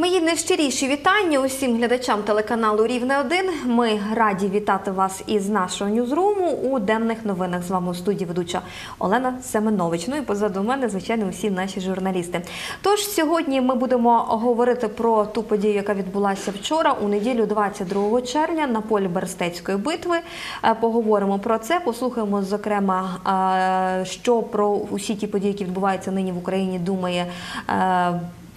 Мої найщиріші вітання усім глядачам телеканалу Рівне 1 Ми раді вітати вас із нашого ньюзруму у денних новинах. З вами у студії ведуча Олена Семенович. Ну і позаду мене, звичайно, усі наші журналісти. Тож сьогодні ми будемо говорити про ту подію, яка відбулася вчора, у неділю, 22 червня, на полі Берестецької битви. Е, Поговоримо про це. Послухаємо, зокрема, е, що про усі ті події, які відбуваються нині в Україні, думає.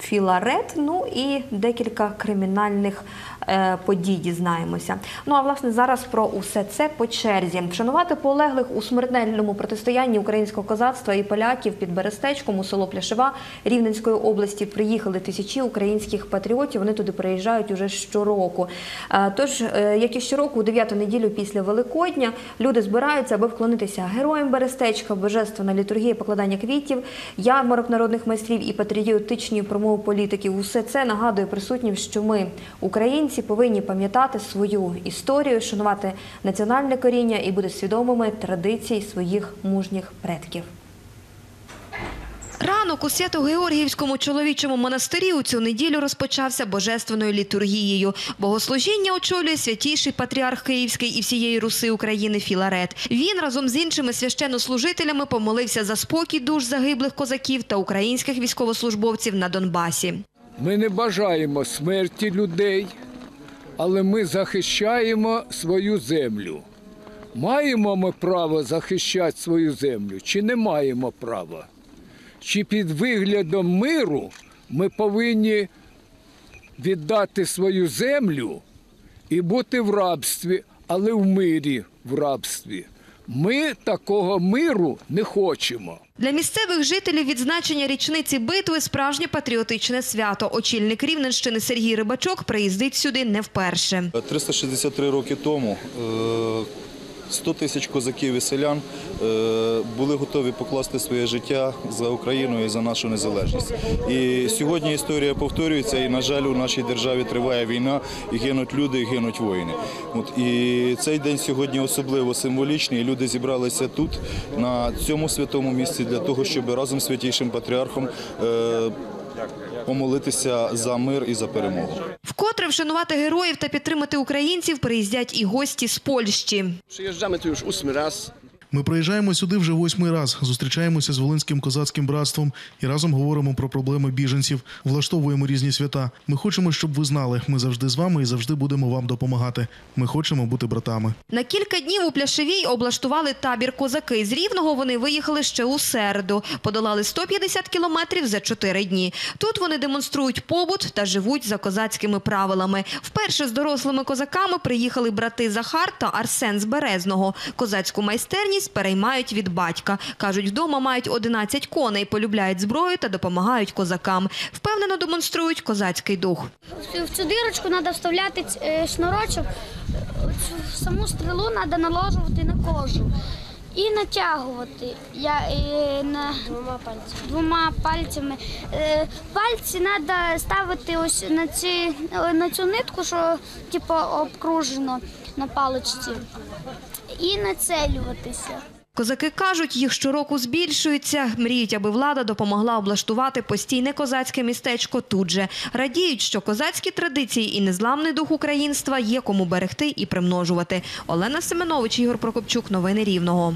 Філарет, ну і декілька кримінальних е, подій дізнаємося. Ну а власне зараз про усе це по черзі. Вшанувати полеглих у смертельному протистоянні українського козацтва і поляків під Берестечком у село Пляшева Рівненської області приїхали тисячі українських патріотів. Вони туди приїжджають уже щороку. Е, Тож, е, як і щороку, у дев'яту неділю після Великодня люди збираються, аби вклонитися героям Берестечка, божественна літургія, покладання квітів, ярмарок народних майстрів і патріотичні промови політиків. Усе це нагадує присутнім, що ми, українці, повинні пам'ятати свою історію, шанувати національне коріння і бути свідомими традицій своїх мужніх предків. Ранок у Свято-Георгіївському чоловічому монастирі у цю неділю розпочався божественною літургією. Богослужіння очолює святійший патріарх Київський і всієї Руси України Філарет. Він разом з іншими священнослужителями помолився за спокій душ загиблих козаків та українських військовослужбовців на Донбасі. Ми не бажаємо смерті людей, але ми захищаємо свою землю. Маємо ми право захищати свою землю чи не маємо права? Чи під виглядом миру ми повинні віддати свою землю і бути в рабстві, але в мирі в рабстві? Ми такого миру не хочемо. Для місцевих жителів відзначення річниці битви справжнє патріотичне свято. Очільник Рівненщини Сергій Рибачок приїздить сюди не вперше. 363 роки тому е, 100 тисяч козаків і селян е, були готові покласти своє життя за Україну і за нашу незалежність. І сьогодні історія повторюється, і, на жаль, у нашій державі триває війна, і гинуть люди, і гинуть воїни. От, і цей день сьогодні особливо символічний. І люди зібралися тут, на цьому святому місці, для того, щоб разом з святійшим патріархом е, помолитися за мир і за перемогу. Вкотре вшанувати героїв та підтримати українців приїздять і гості з Польщі. Приїжджаємо тут вже ósmy raz. Ми приїжджаємо сюди вже восьмий раз, зустрічаємося з Волинським козацьким братством і разом говоримо про проблеми біженців, влаштовуємо різні свята. Ми хочемо, щоб ви знали, ми завжди з вами і завжди будемо вам допомагати. Ми хочемо бути братами. На кілька днів у Пляшевій облаштували табір козаки. З Рівного вони виїхали ще у середу. Подолали 150 кілометрів за чотири дні. Тут вони демонструють побут та живуть за козацькими правилами. Вперше з дорослими козаками приїхали брати Захар та Арсен з Березного. Козацьку майстерність переймають від батька. Кажуть, вдома мають 11 коней, полюбляють зброю та допомагають козакам. Впевнено демонструють козацький дух. В цю дирочку треба вставляти е, шнурочок, цю саму стрілу треба наложувати на кожу і натягувати Я, е, на, двома пальцями. Двома пальцями. Е, пальці треба ставити ось на, ці, на цю нитку, що типу, обкружено на паличці, і нацелюватися. Козаки кажуть, їх щороку збільшується. Мріють, аби влада допомогла облаштувати постійне козацьке містечко тут же. Радіють, що козацькі традиції і незламний дух українства є кому берегти і примножувати. Олена Семенович, Ігор Прокопчук. Новини Рівного.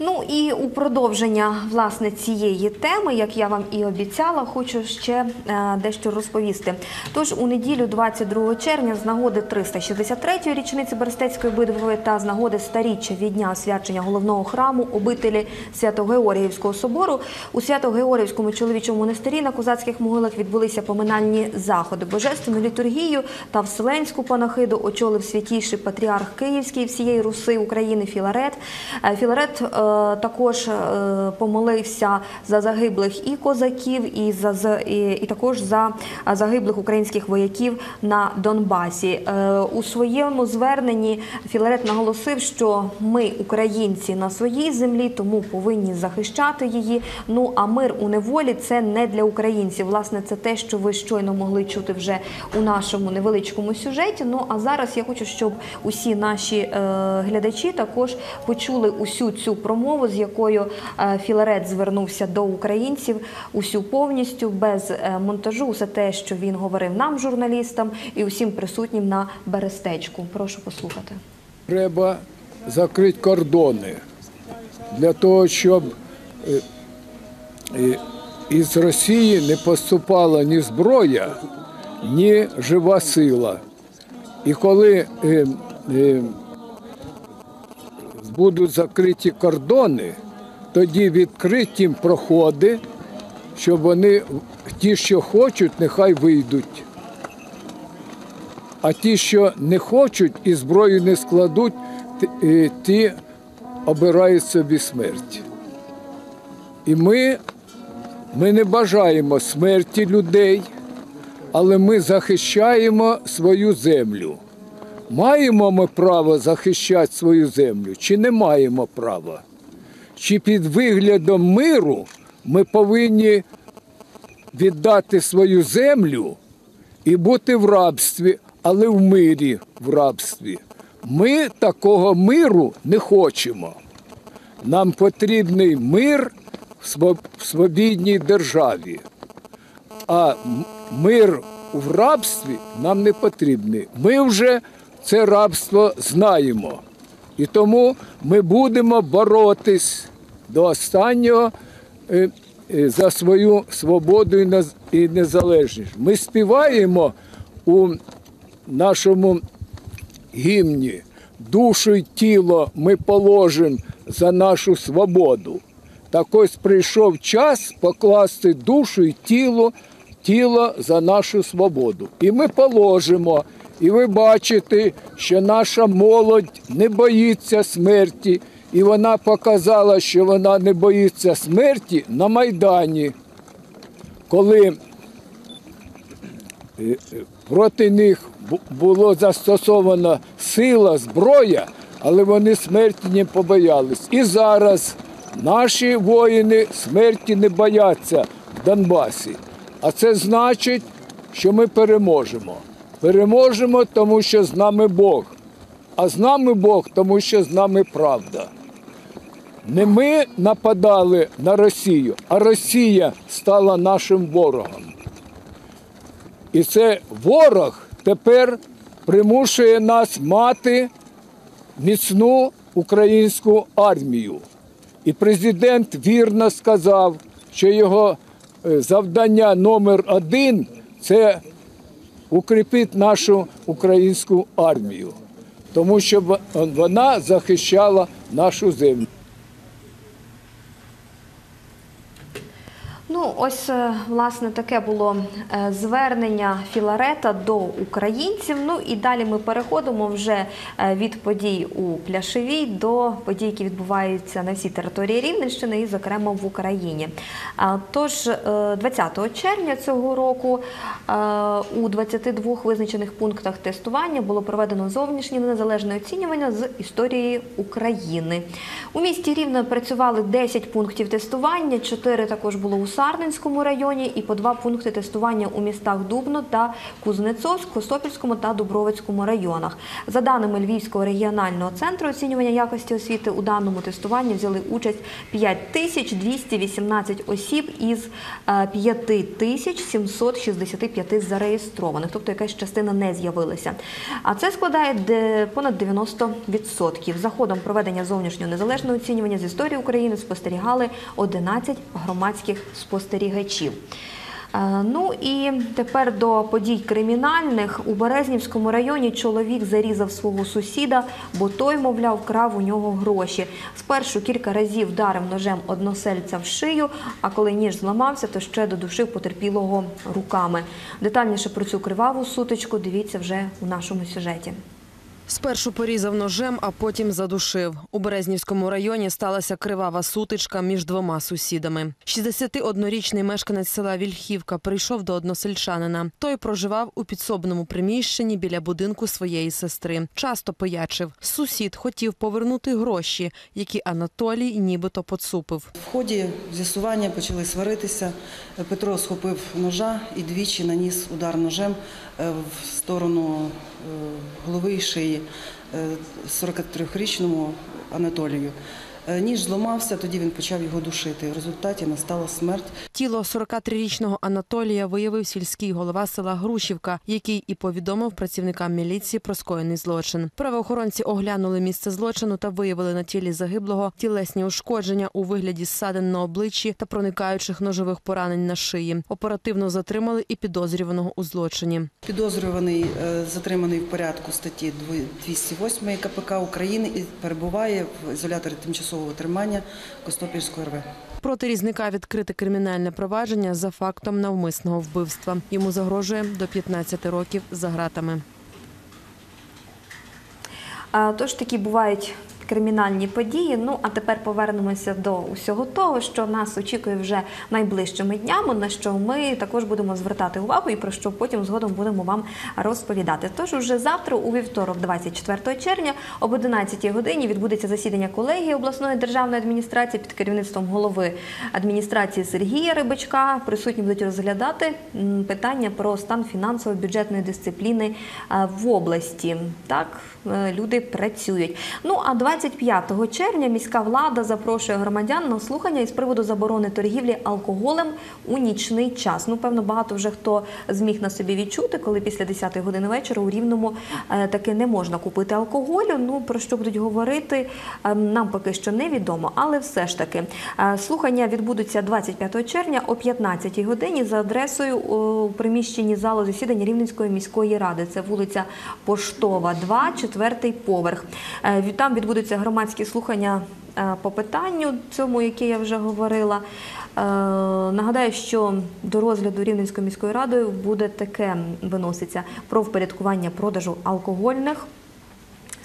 Ну і у продовження власне цієї теми, як я вам і обіцяла, хочу ще е, дещо розповісти. Тож у неділю, 22 червня, з нагоди 363-ї річниці Берестецької битви та з нагоди старіччя від дня освячення головного храму обителі Свято-Георгіївського собору у Свято-Георгіївському чоловічому монастирі на козацьких могилах відбулися поминальні заходи. Божественну літургію та вселенську панахиду очолив святійший патріарх Київський всієї Руси України Філарет. Е, Філарет е, також е, помолився за загиблих і козаків, і за і, і також за е, загиблих українських вояків на Донбасі. Е, У своєму зверненні Філарет наголосив, що ми, українці, на своїй землі, тому повинні захищати її. Ну а мир у неволі це не для українців. Власне, це те, що ви щойно могли чути вже у нашому невеличкому сюжеті. Ну а зараз я хочу, щоб усі наші е, глядачі також почули усю цю промову. Промову, з якою е, Філарет звернувся до українців усю повністю без е, монтажу. Усе те, що він говорив нам, журналістам, і усім присутнім на берестечку. Прошу послухати. Треба закрити кордони для того, щоб е, із Росії не поступала ні зброя, ні жива сила. І коли будуть закриті кордони, тоді відкриті проходи, щоб вони, ті, що хочуть, нехай вийдуть. А ті, що не хочуть і зброю не складуть, е, ті обирають собі смерть. І ми, ми не бажаємо смерті людей, але ми захищаємо свою землю. Маємо ми право захищати свою землю, чи не маємо права? Чи під виглядом миру ми повинні віддати свою землю і бути в рабстві, але в мирі в рабстві. Ми такого миру не хочемо. Нам потрібний мир в свобідній державі. А мир в рабстві нам не потрібний. Ми вже це рабство знаємо. І тому ми будемо боротись до останнього е, е, за свою свободу і незалежність. Ми співаємо у нашому гімні душу й тіло ми положимо за нашу свободу. Так ось прийшов час покласти душу й тіло, тіло за нашу свободу. І ми положимо. І ви бачите, що наша молодь не боїться смерті, і вона показала, що вона не боїться смерті на Майдані, коли е, е, проти них було застосовано сила, зброя, але вони смерті не побоялись. І зараз наші воїни смерті не бояться в Донбасі. А це значить, що ми переможемо. Переможемо, тому що з нами Бог. А з нами Бог, тому що з нами правда. Не ми нападали на Росію, а Росія стала нашим ворогом. І це ворог тепер примушує нас мати міцну українську армію. І президент вірно сказав, що його е, завдання номер один це укріпити нашу українську армію, тому що вона захищала нашу землю. Ну, ось е, власне таке було е, звернення Філарета до українців. Ну і далі ми переходимо вже е, від подій у Пляшевій до подій, які відбуваються на всій території Рівненщини і, зокрема, в Україні. Тож, е, 20 червня цього року у 22 визначених пунктах тестування було проведено зовнішнє незалежне оцінювання з історії України. У місті Рівне працювали 10 пунктів тестування, 4 також було у Сарненському районі і по два пункти тестування у містах Дубно та Кузнецовськ, Косопільському та Дубровицькому районах. За даними Львівського регіонального центру оцінювання якості освіти, у даному тестуванні взяли участь 5218 осіб із е, 5765 зареєстрованих, тобто якась частина не з'явилася. А це складає понад 90%. За ходом проведення зовнішнього незалежного оцінювання з історії України спостерігали 11 громадських спостерігачів. Е, Ну і тепер до подій кримінальних. У Березнівському районі чоловік зарізав свого сусіда, бо той, мовляв, крав у нього гроші. Спершу кілька разів вдарив ножем односельця в шию, а коли ніж зламався, то ще додушив потерпілого руками. Детальніше про цю криваву сутичку дивіться вже у нашому сюжеті. Спершу порізав ножем, а потім задушив. У Березнівському районі сталася кривава сутичка між двома сусідами. 61-річний мешканець села Вільхівка прийшов до односельчанина. Той проживав у підсобному приміщенні біля будинку своєї сестри. Часто поячив. Сусід хотів повернути гроші, які Анатолій нібито поцупив. В ході з'ясування почали сваритися. Петро схопив ножа і двічі наніс удар ножем е, в сторону е, голови і шиї 43-річному Анатолію. Е, Ніж зламався, тоді він почав його душити. В результаті настала смерть. Тіло 43-річного Анатолія виявив сільський голова села Грушівка, який і повідомив працівникам міліції про скоєний злочин. Правоохоронці оглянули місце злочину та виявили на тілі загиблого тілесні ушкодження у вигляді ссадин на обличчі та проникаючих ножових поранень на шиї. Оперативно затримали і підозрюваного у злочині. Підозрюваний е, затриманий в порядку статті 208 КПК України і перебуває в ізоляторі тимчасового тримання Костопільської РВ. Проти різника відкрите кримінальне провадження за фактом навмисного вбивства. Йому загрожує до 15 років за ґратами. А, Тож такі бувають кримінальні події. Ну а тепер повернемося до усього того, що нас очікує вже найближчими днями, на що ми також будемо звертати увагу і про що потім згодом будемо вам розповідати. Тож уже завтра, у вівторок, 24 червня, об 11 годині відбудеться засідання колегії обласної державної адміністрації під керівництвом голови адміністрації Сергія Рибачка. Присутні будуть розглядати питання про стан фінансово-бюджетної дисципліни в області. Так е, люди працюють. Ну а 25 червня міська влада запрошує громадян на слухання із приводу заборони торгівлі алкоголем у нічний час. Ну, певно, багато вже хто зміг на собі відчути, коли після 10 години вечора у Рівному е, таки не можна купити алкоголю. Ну про що будуть говорити, е, нам поки що невідомо, але все ж таки е, слухання відбудуться 25 червня о 15 годині за адресою у приміщенні залу засідання Рівненської міської ради. Це вулиця Поштова, 2, четвертий поверх. Е, від- Там відбудуться громадські слухання е, по питанню цьому, яке я вже говорила. Е, Нагадаю, що до розгляду Рівненської міської ради буде таке виноситься про впорядкування продажу алкогольних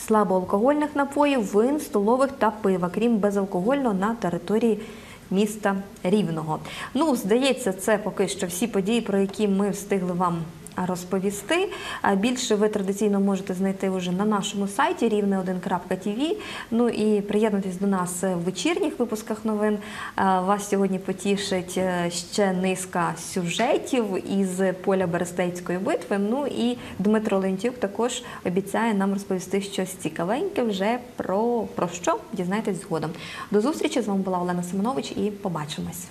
слабоалкогольних напоїв, вин, столових та пива, крім безалкогольного на території міста Рівного. Ну, здається, це поки що всі події, про які ми встигли вам розповісти. Більше ви традиційно можете знайти вже на нашому сайті рівне1.tv. Ну і приєднуйтесь до нас в вечірніх випусках новин. Вас сьогодні потішить е, ще низка сюжетів із поля Берестейської битви. Ну і Дмитро Лентюк також обіцяє нам розповісти щось цікавеньке вже про, про що дізнаєтесь згодом. До зустрічі з вами була Олена Семенович і побачимось.